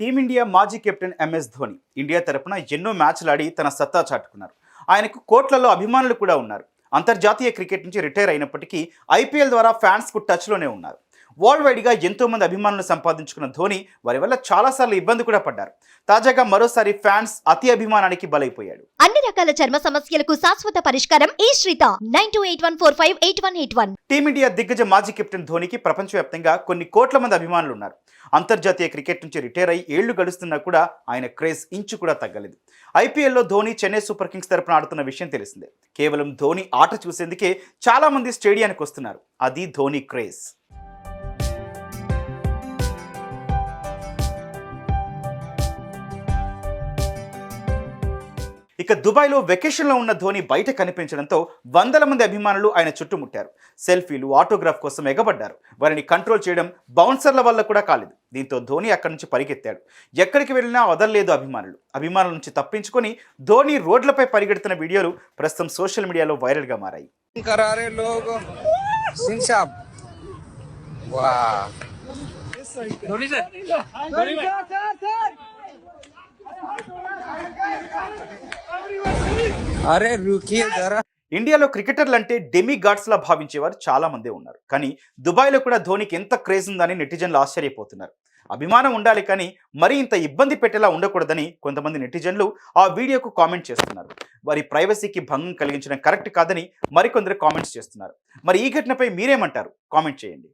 Team India మాజీ captain MS Dhoni India తరపున ఎన్నో మ్యాచ్లు ఆడి తన సత్తా చాటుకున్నారు. ఆయనకు కోట్లలో అభిమానులు కూడా ఉన్నారు. అంతర్జాతీయ క్రికెట్ నుంచి రిటైర్ అయినప్పటికీ ఐపీఎల్ ద్వారా ఫ్యాన్స్కు టచ్లోనే ఉన్నారు. వరల్డ్ వైడ్గా ఎంతో మంది అభిమానులు సంపాదించుకున్న ధోని వారి వల్ల చాలాసార్లు ఇబ్బంది కూడా పడ్డారు. తాజాగా మరోసారి ఫ్యాన్స్ అతి అభిమానానికి బలైపోయాడు. అన్ని రకాల చర్మ సమస్యలకు శాశ్వత పరిష్కారం ఈ శ్రీత. Nine two eight one four five eight one eight one. Team India దిగ్గజ మాజీ కెప్టెన్ ధోనికి ప్రపంచవ్యాప్తంగా కొన్ని కోట్ల మంది అభిమానులు ఉన్నారు అంతర్జాతీయ క్రికెట్ నుంచి రిటైర్ అయి ఏళ్ళు గడుస్తున్నా కూడా ఆయన క్రేజ్ ఇంచు కూడా తగ్గలేదు. ఐపీఎల్లో ధోని చెన్నై సూపర్ కింగ్స్ తరపున ఆడుతున్న విషయం తెలిసిందే. కేవలం ధోని ఆట చూసేందుకే చాలా మంది స్టేడియానికి వస్తున్నారు. అది ధోని క్రేజ్. ఇక దుబాయ్లో వెకేషన్లో ఉన్న ధోని బయట కనిపించడంతో వందల మంది అభిమానులు ఆయన చుట్టుముట్టారు. సెల్ఫీలు ఆటోగ్రాఫ్ కోసం ఎగబడ్డారు. వారిని కంట్రోల్ చేయడం బౌన్సర్ల వల్ల కూడా కాలేదు. దీంతో ధోని అక్కడి నుంచి పరిగెత్తాడు. ఎక్కడికి వెళ్ళినా వదలలేదు అభిమానులు. అభిమానుల నుంచి తప్పించుకొని ధోని రోడ్లపై పరిగెడుతున్న వీడియోలు ప్రస్తుతం సోషల్ మీడియాలో వైరల్గా మారాయి. करा అరే ఇండియాలో క్రికెటర్లు అంటే డెమి గాడ్స్లా భావించేవారు చాలా మందే ఉన్నారు. కానీ దుబాయ్లో కూడా ధోనికి ఎంత క్రేజ్ ఉందని నెటిజన్లు ఆశ్చర్యపోతున్నారు. అభిమానం ఉండాలి కానీ మరీ ఇంత ఇబ్బంది పెట్టేలా ఉండకూడదని కొంతమంది నెటిజన్లు ఆ వీడియోకు కామెంట్ చేస్తున్నారు. వారి ప్రైవసీకి భంగం కలిగించడం కరెక్ట్ కాదని మరికొందరు కామెంట్స్ చేస్తున్నారు. మరి ఈ ఘటనపై మీరేమంటారు? కామెంట్ చేయండి.